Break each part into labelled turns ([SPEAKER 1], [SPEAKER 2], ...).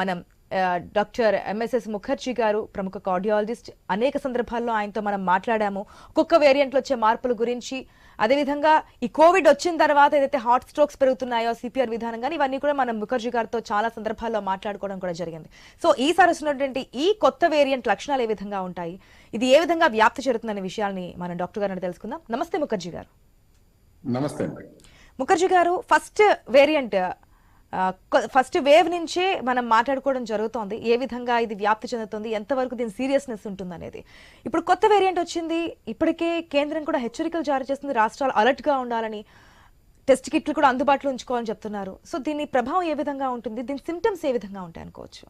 [SPEAKER 1] మనం doctor MSS Mukherjee గారు ప్రముఖ కార్డియాలజిస్ట్ అనేక సందర్భాల్లో ఆయనతో మనం మాట్లాడాము. ఒక్కొక్క వేరియంట్లో వచ్చే మార్పుల గురించి అదేవిధంగా ఈ కోవిడ్ వచ్చిన తర్వాత ఏదైతే హార్ట్ స్ట్రోక్స్ పెరుగుతున్నాయో సిపిఆర్ విధానం కానీ ఇవన్నీ కూడా మనం ముఖర్జీ గారితో చాలా సందర్భాల్లో మాట్లాడుకోవడం కూడా జరిగింది. సో ఈసారి వస్తున్నటువంటి ఈ కొత్త వేరియంట్ లక్షణాలు ఏ విధంగా ఉంటాయి? ఇది ఏ విధంగా వ్యాప్తి చెందుతుందనే విషయాల్ని మనం డాక్టర్ గారిని తెలుసుకుందాం. నమస్తే ముఖర్జీ గారు.
[SPEAKER 2] నమస్తే
[SPEAKER 1] ముఖర్జీ గారు ఫస్ట్ వేరియంట్ ఫస్ట్ వేవ్ నుంచే మనం మాట్లాడుకోవడం జరుగుతోంది. ఏ విధంగా ఇది వ్యాప్తి చెందుతుంది? ఎంతవరకు దీని సీరియస్నెస్ ఉంటుంది అనేది ఇప్పుడు కొత్త వేరియంట్ వచ్చింది. ఇప్పటికే కేంద్రం కూడా హెచ్చరికలు జారీ చేస్తుంది. రాష్ట్రాలు అలర్ట్గా ఉండాలని టెస్ట్ కిట్లు కూడా అందుబాటులో ఉంచుకోవాలని చెప్తున్నారు. సో దీని ప్రభావం ఏ విధంగా ఉంటుంది? దీని సిమ్టమ్స్ ఏ విధంగా ఉంటాయి అనుకోవచ్చు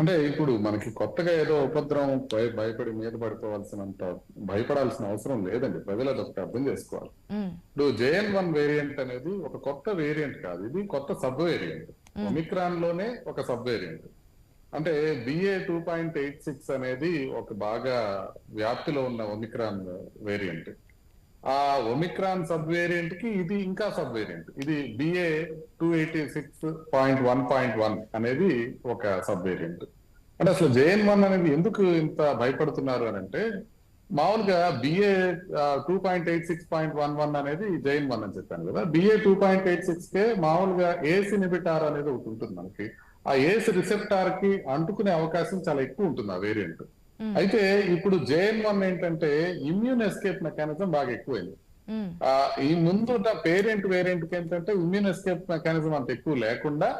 [SPEAKER 2] అంటే ఇప్పుడు మనకి కొత్తగా ఏదో ఉపద్రవం భయ- భయపడి మీద పడిపోవాల్సినంత భయపడాల్సిన అవసరం లేదండి. ప్రజలు అదొకటి అర్థం చేసుకోవాలి. ఇప్పుడు జేఎన్ వన్ వేరియంట్ అనేది ఒక కొత్త వేరియంట్ కాదు. ఇది కొత్త సబ్ వేరియంట్ ఒమిక్రాన్లోనే ఒక సబ్ వేరియంట్ అంటే BA two point eight six అనేది ఒక బాగా వ్యాప్తిలో ఉన్న ఒమిక్రాన్ వేరియంట్. ఆ ఒమిక్రాన్ సబ్ వేరియంట్కి ఇది ఇంకా సబ్ వేరియంట్ ఇది BA two eighty six point one point one అనేది ఒక సబ్ వేరియంట్ అంటే అసలు జేఎన్ వన్ అనేది ఎందుకు ఇంత భయపడుతున్నారు అని అంటే మామూలుగా BA two point eight six point one one అనేది జైన్ వన్ అని చెప్పాను కదా. BA two point eight six కే మామూలుగా ఏస్ ఇనిబిటార్ అనేది ఒకటి ఉంటుంది మనకి. ఆ ఏస్ రిసెప్టార్కి అంటుకునే అవకాశం చాలా ఎక్కువ ఉంటుంది ఆ వేరియంట్. అయితే ఇప్పుడు జేఎన్ వన్ ఏంటంటే ఇమ్యూన్ ఎస్కేప్ మెకానిజం బాగా ఎక్కువైంది. ఈ ముందు పేరెంట్ వేరియంట్కి ఏంటంటే ఇమ్యూన్ ఎస్కేప్ మెకానిజం అంత ఎక్కువ లేకుండా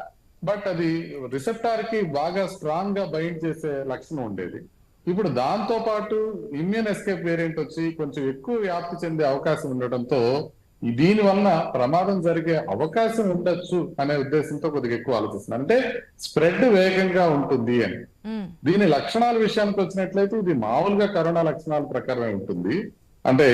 [SPEAKER 2] బట్ అది రిసెప్టార్కి బాగా స్ట్రాంగ్గా బైండ్ చేసే లక్షణం ఉండేది. ఇప్పుడు దాంతో పాటు ఇమ్యూన్ ఎస్కేప్ వేరియంట్ వచ్చి కొంచెం ఎక్కువ వ్యాప్తి చెందే అవకాశం ఉండటంతో దీని వలన ప్రమాదం జరిగే అవకాశం ఉండొచ్చు అనే ఉద్దేశంతో కొద్దిగా ఎక్కువ ఆలోచిస్తున్నారు. అంటే స్ప్రెడ్ వేగంగా ఉంటుంది అని. దీని లక్షణాల విషయానికి వచ్చినట్లయితే ఇది మామూలుగా కరోనా లక్షణాల ప్రకారమే ఉంటుంది. అంటే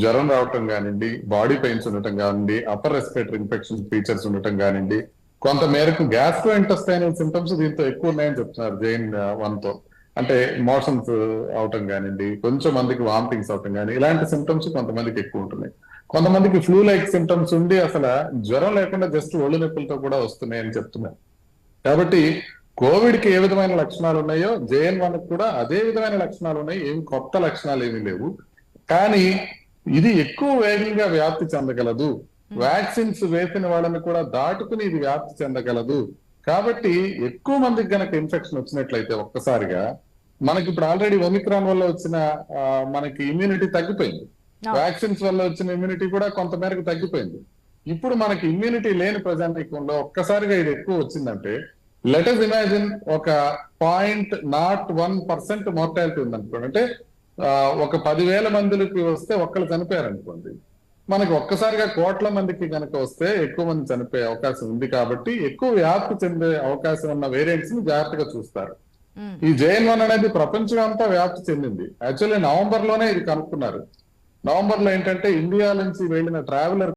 [SPEAKER 2] జ్వరం రావటం కానివ్వండి బాడీ పెయిన్స్ ఉండటం కానివ్వండి అప్పర్ రెస్పిరేటరీ ఇన్ఫెక్షన్ ఫీచర్స్ ఉండటం కానివ్వండి కొంత మేరకు గ్యాస్ట్రో ఇంటెస్టైనల్ సిమ్టమ్స్ దీంతో ఎక్కువ ఉన్నాయని చెప్తున్నారు జైన్ వన్తో అంటే మోషన్స్ అవటం కానివ్వండి కొంచెం మందికి వామిటింగ్స్ అవటం కానీ ఇలాంటి సిమ్టమ్స్ కొంతమందికి ఎక్కువ ఉంటున్నాయి. కొంతమందికి ఫ్లూ లైక్ సిమ్టమ్స్ ఉండి అసలు జ్వరం లేకుండా జస్ట్ ఒళ్ళు నొప్పులతో కూడా వస్తున్నాయని చెప్తున్నారు. కాబట్టి కోవిడ్కి ఏ విధమైన లక్షణాలు ఉన్నాయో జేఎన్ వన్ కూడా అదే విధమైన లక్షణాలు ఉన్నాయి ఏమి కొత్త లక్షణాలు ఏమీ లేవు. కానీ ఇది ఎక్కువ వేగంగా వ్యాప్తి చెందగలదు. వ్యాక్సిన్స్ వేసిన వాళ్ళని కూడా దాటుకుని ఇది వ్యాప్తి చెందగలదు. కాబట్టి ఎక్కువ మందికి గనక ఇన్ఫెక్షన్ వచ్చినట్లయితే ఒక్కసారిగా మనకి ఇప్పుడు ఆల్రెడీ ఒమిక్రాన్ వల్ల వచ్చిన మనకి ఇమ్యూనిటీ తగ్గిపోయింది. వ్యాక్సిన్స్ వల్ల వచ్చిన ఇమ్యూనిటీ కూడా కొంత మేరకు తగ్గిపోయింది. ఇప్పుడు మనకి ఇమ్యూనిటీ లేని ప్రజానీకంలో ఒక్కసారిగా ఇది ఎక్కువ వచ్చిందంటే లెటస్ ఇమాజిన్ ఒక point nought one percent mortality ఉందనుకోండి. అంటే ఒక పదివేల మందికి వస్తే ఒక్కళ్ళు చనిపోయారు అనుకోండి మనకి ఒక్కసారిగా కోట్ల మందికి కనుక వస్తే ఎక్కువ మంది చనిపోయే అవకాశం ఉంది కాబట్టి ఎక్కువ వ్యాప్తి చెందే అవకాశం ఉన్న వేరియంట్స్ని జాగ్రత్తగా చూస్తారు. ఈ జేఎన్ వన్ అనేది ప్రపంచం అంతా వ్యాప్తి చెందింది. యాక్చువల్లీ నవంబర్లోనే ఇది కనుక్కున్నారు. నవంబర్లో ఏంటంటే ఇండియా నుంచి వెళ్ళిన ట్రావెలర్